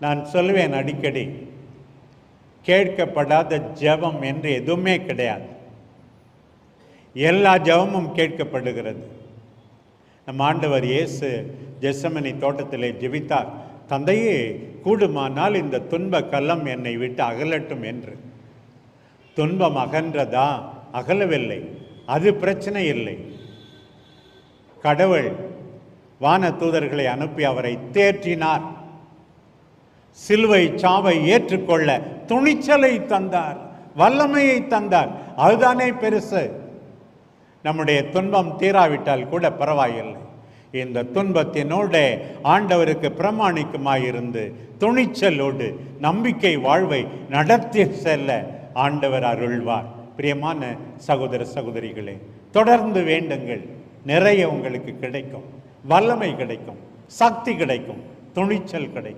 நான் சொல்லுவேன் அடிக்கடி கேட்கப்படாத ஜெபம் என்று எதுவுமே கிடையாது. எல்லா ஜெபமும் கேட்கப்படுகிறது. நம் ஆண்டவர் இயேசு ஜெசமனி தோட்டத்திலே ஜெபித்தார் தந்தையே கூடுமானால் இந்த துன்ப கல்லம் என்னை விட்டு அகலட்டும் என்று. துன்பம் அகன்றதா? அகலவில்லை. அது பிரச்சனை இல்லை. கடவுள் வான தூதர்களை அனுப்பி அவரை தேற்றினார். சிலுவை சாவை ஏற்றுக்கொள்ள துணிச்சலை தந்தார் வல்லமையை தந்தார். அதுதானே பெருசு. நம்முடைய துன்பம் தீராவிட்டால் கூட பரவாயில்லை. இந்த துன்பத்தினோட ஆண்டவருக்கு பிரமாணிக்குமாயிருந்து துணிச்சலோடு நம்பிக்கை வாழ்வை நடத்தி செல்ல ஆண்டவர் அருள்வார். பிரியமான சகோதர சகோதரிகளே தொடர்ந்து வேண்டுங்கள். நிறைய உங்களுக்கு கிடைக்கும். வல்லமை கிடைக்கும். சக்தி கிடைக்கும். துணிச்சல் கிடைக்கும்.